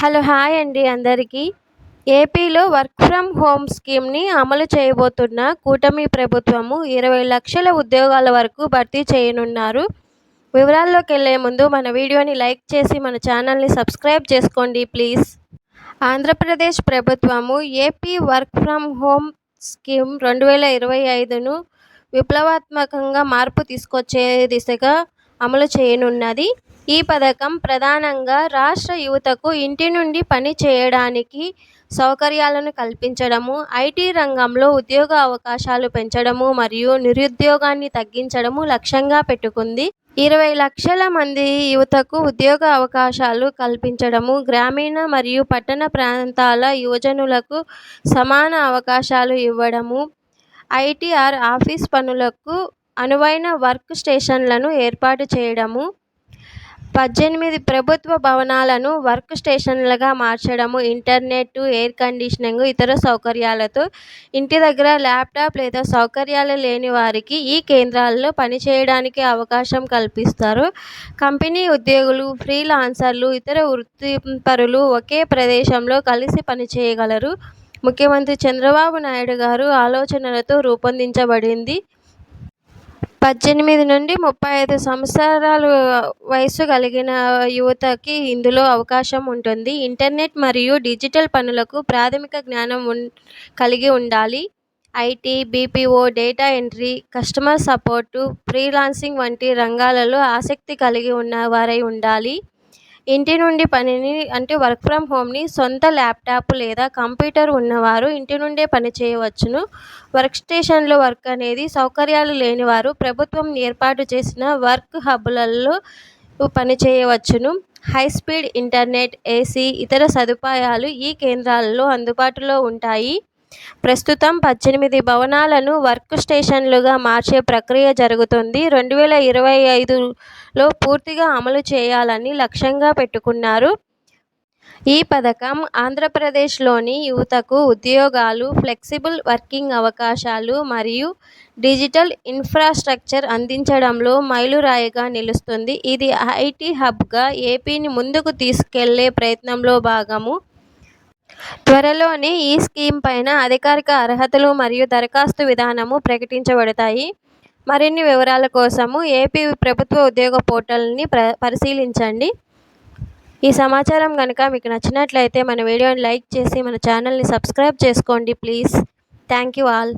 Hello hi అండి అందరికీ. ఏపీలో వర్క్ ఫ్రమ్ హోమ్ స్కీమ్ని అమలు చేయబోతున్న కూటమి ప్రభుత్వము ఇరవై లక్షల ఉద్యోగాల వరకు భర్తీ చేయనున్నారు. వివరాల్లోకి వెళ్ళే ముందు మన వీడియోని లైక్ చేసి మన ఛానల్ని సబ్స్క్రైబ్ చేసుకోండి ప్లీజ్. ఆంధ్రప్రదేశ్ ప్రభుత్వము AP work from home scheme రెండు వేల ఇరవై ఐదును విప్లవాత్మకంగా మార్పు తీసుకొచ్చే దిశగా అమలు చేయనున్నది. ఈ పథకం ప్రధానంగా రాష్ట్ర యువతకు ఇంటి నుండి పని చేయడానికి సౌకర్యాలను కల్పించడము ఐటీ రంగంలో ఉద్యోగ అవకాశాలు పెంచడము మరియు నిరుద్యోగాన్ని తగ్గించడము లక్ష్యంగా పెట్టుకుంది. ఇరవై లక్షల మంది యువతకు ఉద్యోగ అవకాశాలు కల్పించడము గ్రామీణ మరియు పట్టణ ప్రాంతాల యువజనులకు సమాన అవకాశాలు ఇవ్వడము ఐటీఆర్ ఆఫీస్ పనులకు అనువైన వర్క్ స్టేషన్లను ఏర్పాటు చేయడము పద్దెనిమిది ప్రభుత్వ భవనాలను వర్క్ స్టేషన్లుగా మార్చడము ఇంటర్నెట్ ఎయిర్ కండిషనింగ్ ఇతర సౌకర్యాలతో ఇంటి దగ్గర ల్యాప్టాప్ లేదా సౌకర్యాలు లేని వారికి ఈ కేంద్రాల్లో పనిచేయడానికి అవకాశం కల్పిస్తారు. కంపెనీ ఉద్యోగులు ఫ్రీలాన్సర్లు ఇతర వృత్తిపరులు ఒకే ప్రదేశంలో కలిసి పనిచేయగలరు. ముఖ్యమంత్రి చంద్రబాబు నాయుడు గారు ఆలోచనలతో రూపొందించబడింది. పద్దెనిమిది నుండి ముప్పై ఐదు సంవత్సరాలు వయసు కలిగిన యువతకి ఇందులో అవకాశం ఉంటుంది. ఇంటర్నెట్ మరియు డిజిటల్ పనులకు ప్రాథమిక జ్ఞానం ఉన్ కలిగి ఉండాలి. IT BPO data entry customer support freelancing వంటి రంగాలలో ఆసక్తి కలిగి ఉన్న వారై ఉండాలి. ఇంటి నుండి పనిని అంటే వర్క్ ఫ్రమ్ హోమ్ని సొంత ల్యాప్టాప్ లేదా కంప్యూటర్ ఉన్నవారు ఇంటి నుండే పని చేయవచ్చును. వర్క్ స్టేషన్లో వర్క్ అనేది సౌకర్యాలు లేనివారు ప్రభుత్వం ఏర్పాటు చేసిన వర్క్ హబ్లలో పని చేయవచ్చును. హై స్పీడ్ ఇంటర్నెట్ ఏసీ ఇతర సదుపాయాలు ఈ కేంద్రాలలో అందుబాటులో ఉంటాయి. ప్రస్తుతం పద్దెనిమిది భవనాలను వర్క్ స్టేషన్లుగా మార్చే ప్రక్రియ జరుగుతుంది. రెండు వేల ఇరవై ఐదులో పూర్తిగా అమలు చేయాలని లక్ష్యంగా పెట్టుకున్నారు. ఈ పథకం ఆంధ్రప్రదేశ్లోని యువతకు ఉద్యోగాలు ఫ్లెక్సిబుల్ వర్కింగ్ అవకాశాలు మరియు డిజిటల్ ఇన్ఫ్రాస్ట్రక్చర్ అందించడంలో మైలురాయిగా నిలుస్తుంది. ఇది ఐటీ హబ్గా ఏపీని ముందుకు తీసుకెళ్ళే ప్రయత్నంలో భాగము. త్వరలోనే ఈ స్కీమ్ పైన అధికారిక అర్హతలు మరియు దరఖాస్తు విధానము ప్రకటించబడతాయి. మరిన్ని వివరాల కోసము ఏపీ ప్రభుత్వ ఉద్యోగ పోర్టల్ని ప్ర పరిశీలించండి. ఈ సమాచారం కనుక మీకు నచ్చినట్లయితే మన వీడియోని లైక్ చేసి మన ఛానల్ని సబ్స్క్రైబ్ చేసుకోండి ప్లీజ్. Thank you all.